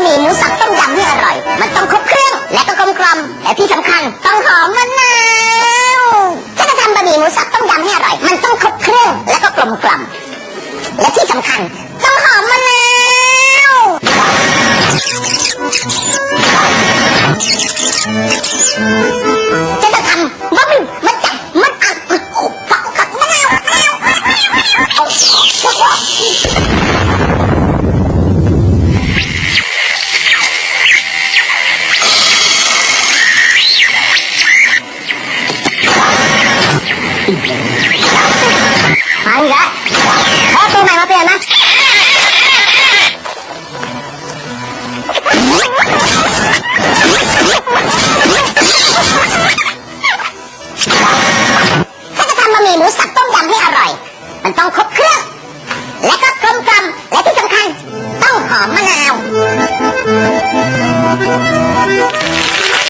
ะหมี่หมูสับต้มยำให้อร่อย มันต้องครบเครื่องและก็กลมกล่อมและที่สำคัญต้องหอมมะนาวถ้าจะทำบะหมี่หมูสับต้มยำให้อร่อย มันต้องครบเครื่องและก็กลมกล่อมและที่สำคัญต้องหอมมะนาวจะจะทำบะหมี่มันจับมันอัดปักกับมะนาวมะนาว ม